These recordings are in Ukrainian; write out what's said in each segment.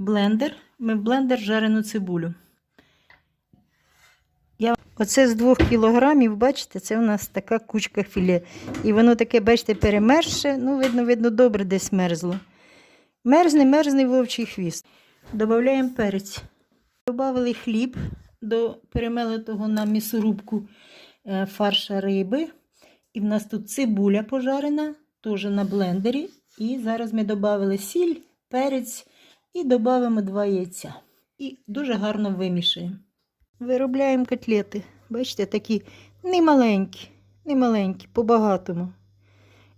блендер. Ми в блендер жарену цибулю. Я... Оце з 2 кілограмів, бачите, це у нас така кучка філе. І воно таке, бачите, перемерзше. Ну, видно, видно, добре десь мерзло. Мерзне, мерзне вовчий хвіст. Додаємо перець. Добавили хліб до перемелитого на м'ясорубку е, фарша риби. І в нас тут цибуля пожарена, теж на блендері. І зараз ми додали сіль, перець і додаємо два яйця. І дуже гарно вимішуємо. Виробляємо котлети. Бачите, такі немаленькі, немаленькі, по-багатому.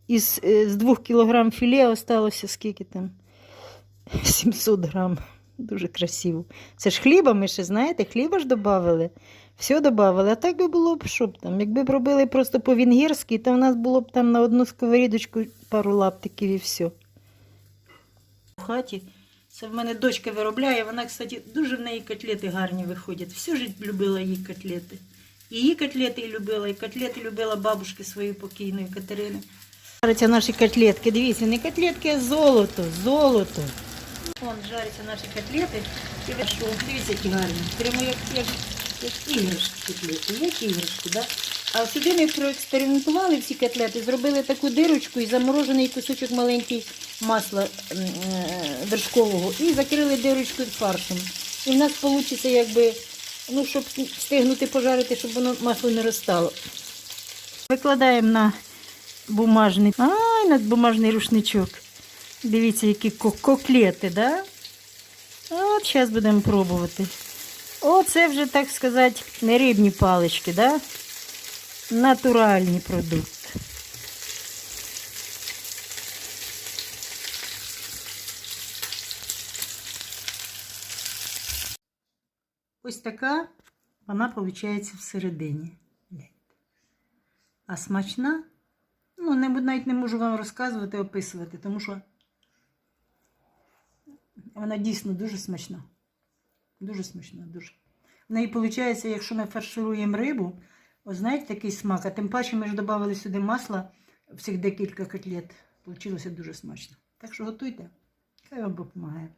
Із е, з 2 кг філе осталося скільки там? 700 грам. Дуже красиво. Це ж хліба, ми ще, знаєте, хліба ж додавали. Все додавали. А так би було б, що б там. Якби б робили просто по-вінгерськи, то в нас було б там на одну сковорідочку пару лаптиків і все. В хаті це в мене дочка виробляє. Вона, кстати, дуже в неї котлети гарні виходять. Всю життя любила її котлети. І Її котлети і любила, і котлети любила бабушки своєї покійної Катерини. Жаряться наші котлетки. Дивіться, не котлетки, а золото, золото. Вон жаряться наші котлети. І що, дивіться, які гарні. Прямо як, як, як іграшки котлети, як іграшки, да? А сюди ми проекспериментували всі котлети, зробили таку дирочку і заморожений кусочок маленький масла е, вершкового і закрили дирочку фаршем. І в нас вийде, якби, ну, щоб встигнути пожарити, щоб воно масло не розстало. Викладаємо на бумажний, ай, на бумажний рушничок. Дивіться, які ко- коклети, да? От зараз будемо пробувати. Оце вже, так сказати, не рибні палички, да? Натуральний продукт. Ось така вона виходить всередині. А смачна? Ну, навіть не можу вам розказувати, описувати, тому що вона дійсно дуже смачна. Дуже смачна, дуже. В неї виходить, якщо ми фаршируємо рибу, ось знаєте такий смак, а тим паче ми ж додали сюди масла, всіх декілька котлет. Получилося дуже смачно. Так що готуйте, хай вам допомагає.